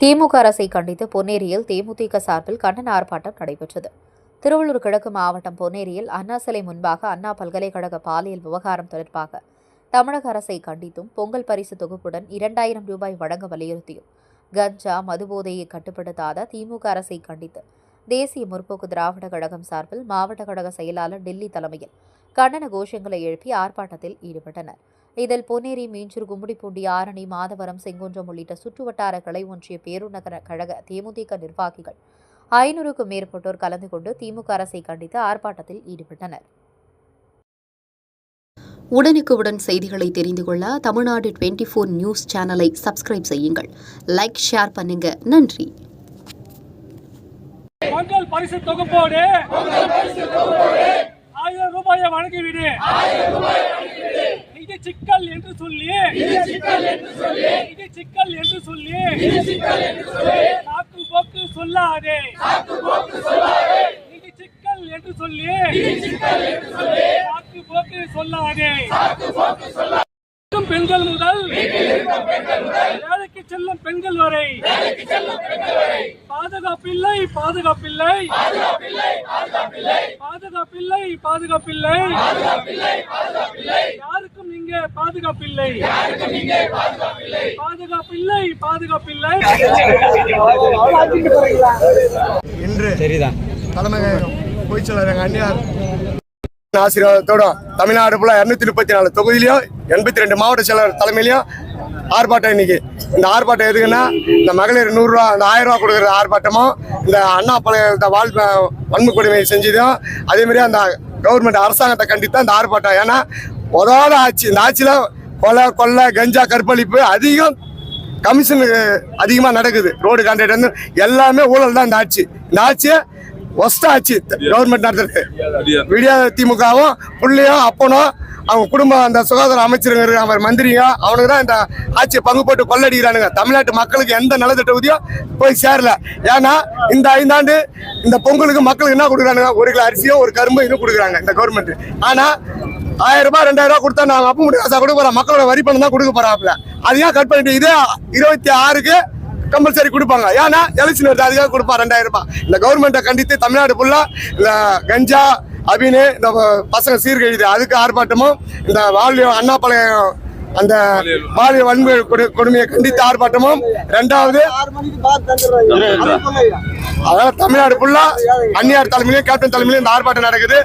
திமுக அரசை கண்டித்து பொன்னேரியில் தேமுதிக சார்பில் கண்டன ஆர்ப்பாட்டம் நடைபெற்றது. திருவள்ளூர் கிழக்கு மாவட்டம் பொன்னேரியில் அண்ணா சிலை முன்பாக அண்ணா பல்கலைக்கழக பாலியல் விவகாரம் தொடர்பாக தமிழக அரசை கண்டித்தும் பொங்கல் பரிசு தொகுப்புடன் இரண்டாயிரம் ரூபாய் வழங்க வலியுறுத்தியும் கஞ்சா மதுபோதையை கட்டுப்படுத்தாத திமுக அரசை கண்டித்து தேசிய முற்போக்கு திராவிட கழகம் சார்பில் மாவட்ட கழக செயலாளர் டெல்லி தலைமையில் கண்டன கோஷங்களை எழுப்பி ஆர்ப்பாட்டத்தில் ஈடுபட்டனர். இதில் பொன்னேரி மீஞ்சூர் கும்மிடிப்பூண்டி ஆரணி மாதவரம் செங்குன்றம் உள்ளிட்ட சுற்றுவட்டார கிளை ஒன்றிய பேருநகர கழக தேமுதிக நிர்வாகிகள் ஐநூறுக்கும் மேற்பட்டோர் கலந்து கொண்டு திமுக அரசை கண்டித்து ஆர்ப்பாட்டத்தில் ஈடுபட்டனர். உடனுக்குடன் செய்திகளை தெரிந்து கொள்ள தமிழ்நாடு டுவெண்ட்டி ஃபோர் நியூஸ் சேனலை சப்ஸ்கிரைப் செய்யுங்கள். லைக் ஷேர் பண்ணுங்க. நன்றி. பொங்கல் பரிசு தொகுப்போடு ஆயிரம் ரூபாயை வழங்கிவிடு. சிக்கல் என்று சொல்லி. நிதி சிக்கல் என்று சொல்லி. நாக்கு போக்கு சொல்லாதே. நிதி சிக்கல் என்று சொல்லி. நாக்கு போக்கு சொல்லாதே. பெண்கள் முதல் வேலைக்கு செல்லும் பெண்கள் வரை பாதுகாப்பில்லை பாதுகாப்பில்லை. பாதுகாப்பில்லை பாதுகாப்பில்லை. யாருக்கும் இங்கே பாதுகாப்பில்லை. பாதுகாப்பில்லை பாதுகாப்பில்லை. இன்று தலைமை பொதுச் செயலர் எங்க அந்நியார். ஆசீர்வாதத்தோட தமிழ்நாடு ஃபுல்லாக இரநூத்தி முப்பத்தி நாலு தொகுதியிலையும் எண்பத்தி ரெண்டு மாவட்ட செயலர் தலைமையிலையும் ஆர்ப்பாட்டம் இன்னைக்கு. இந்த ஆர்ப்பாட்டம் எதுக்குன்னா இந்த மகளிர் நூறுரூவா இந்த ஆயிரம் ரூபா கொடுக்குற ஆர்ப்பாட்டமும் இந்த அண்ணா பழைய இந்த வாழ் வன்மை கொடுமை செஞ்சதும் அதே மாதிரி அந்த கவர்மெண்ட் அரசாங்கத்தை கண்டித்து அந்த ஆர்ப்பாட்டம். ஏன்னா உதவாத ஆட்சி இந்த ஆட்சியில் கொலை கொள்ளை கஞ்சா கற்பழிப்பு அதிகம் கமிஷனு அதிகமாக நடக்குது. ரோடு கான்ட்ராக்ட் வந்து எல்லாமே ஊழல் தான் இந்த ஆட்சி. இந்த ஆட்சியை ஒஸ்ட் ஆட்சி கவர்மெண்ட் நடத்துறது. விடியா திமுகவும் புள்ளியும் அப்பனும் அவங்க குடும்பம் அந்த சுகாதார அமைச்சருங்க அவர் மந்திரிங்க அவனுக்கு தான் இந்த ஆட்சியை பங்கு போட்டு கொள்ளடிக்கிறானுங்க. தமிழ்நாட்டு மக்களுக்கு எந்த நலத்திட்ட உதவியும் போய் சேரல. ஏன்னா இந்த ஐந்தாண்டு இந்த பொங்கலுக்கு மக்களுக்கு என்ன கொடுக்குறானுங்க? ஒரு கிலோ அரிசியும் ஒரு கரும்பு இன்னும் கொடுக்குறாங்க இந்த கவர்மெண்ட் ஆனால் ஆயிரம் ரூபாய் ரெண்டாயிரம் ரூபாய் கொடுத்தா நாங்க அப்ப காசா கொடுக்க போறோம். மக்களோட வரி பணம் தான் கொடுக்க போறாப்ல அதையும் கட் பண்ணிட்டு இதே இருபத்தி ஆறுக்கு கம்பல்சரி கொடுப்பாங்க. ஏன்னா எலெக்ஷன் வருது அதுக்காக கொடுப்பா ரெண்டாயிரம் ரூபாய். இந்த கவர்மெண்ட்டை கண்டித்து தமிழ்நாடு ஃபுல்லா இந்த கஞ்சா அபினு இந்த பசங்க சீர்கழிது அதுக்கு ஆர்ப்பாட்டமும் இந்த வாழ்வு அண்ணா பழைய அந்த பாலிய வன்முறை கொடு- கொடுமையை கண்டித்து ஆர்ப்பாட்டமும் ரெண்டாவது அதாவது தமிழ்நாடு ஃபுல்லா அந்நியார் தலைமையிலும் கேப்டன் தலைமையிலும் இந்த ஆர்ப்பாட்டம் நடக்குது.